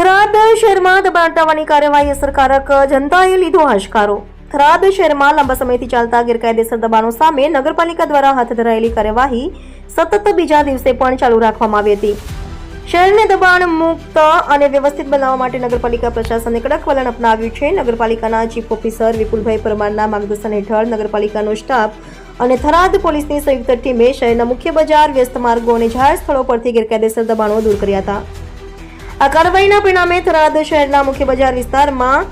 થરાદ શહેરમાં દબાણ હટાવવાની કાર્યવાહી અસરકારક જનતાએ લીધો હાશકારો થરાદ શહેરમાં લાંબા સમયથી ચાલતા ગેરકાયદેસર દબાણો સામે નગરપાલિકા દ્વારા હાથ ધરાયેલી કાર્યવાહી સતત બીજા દિવસે પણ ચાલુ રાખવામાં આવી હતી. શહેરને દબાણ મુક્ત અને વ્યવસ્થિત બનાવવા માટે નગરપાલિકા પ્રશાસને કડક વલણ અપનાવ્યું છે. નગરપાલિકાના ચીફ ઓફિસર વિપુલભાઈ પરમારના માર્ગદર્શન હેઠળ નગરપાલિકાનો સ્ટાફ અને થરાદ પોલીસની સંયુક્ત ટીમે શહેરના મુખ્ય બજાર, વ્યસ્ત માર્ગો અને જાહેર સ્થળો પરથી ગેરકાયદેસર દબાણો દૂર કર્યા હતા. આ કાર્યવાહીના પરિણામે થરાદ શહેરના મુખ્ય બજાર વિસ્તારમાં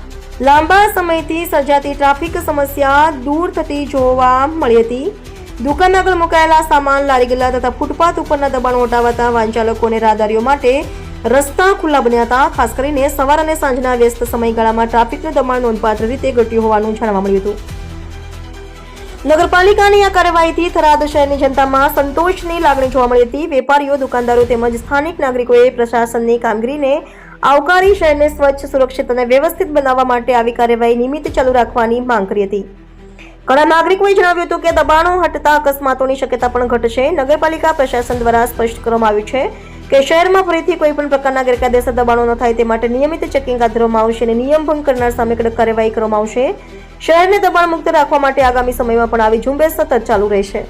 લાંબા સમયથી સર્જાતી ટ્રાફિક સમસ્યા દૂર થતી જોવા મળી હતી. દુકાન આગળ મુકાયેલા સામાન લારી ગલ્લા તથા ફૂટપાથ ઉપરના દબાણો હટાવતા વાહન અને રાહદારીઓ માટે રસ્તા ખુલ્લા બન્યા હતા. ખાસ કરીને સવાર અને સાંજના વ્યસ્ત સમયગાળામાં ટ્રાફિકનું દબાણ નોંધપાત્ર રીતે ઘટ્યું હોવાનું જાણવા મળ્યું હતું. નગરપાલિકાની આ કાર્યવાહીથી થરાદ શહેરની જનતામાં સંતોષની લાગણી જોવા મળી હતી. વેપારીઓ, દુકાનદારો તેમજ સ્થાનિક નાગરિકોએ પ્રશાસનની કામગીરીને આવકારી શહેરને સ્વચ્છ, સુરક્ષિત અને વ્યવસ્થિત બનાવવા માટે આવી કાર્યવાહી નિયમિત ચાલુ રાખવાની માંગ કરી હતી. ઘણા નાગરિકોએ જણાવ્યું હતું કે દબાણો હટતા અકસ્માતોની શક્યતા પણ ઘટશે. નગરપાલિકા પ્રશાસન દ્વારા સ્પષ્ટ કરવામાં આવ્યું છે કે શહેરમાં ફરીથી કોઈ પણ પ્રકારના ગેરકાયદેસર દબાણો ન થાય તે માટે નિયમિત ચેકિંગ હાથ ધરવામાં આવશે અને નિયમ ભંગ કરનાર સામે કડક કાર્યવાહી કરવામાં આવશે. શહેરને દબાણ મુક્ત રાખવા માટે આગામી સમયમાં પણ આવી ઝુંબેશ સતત ચાલુ રહેશે.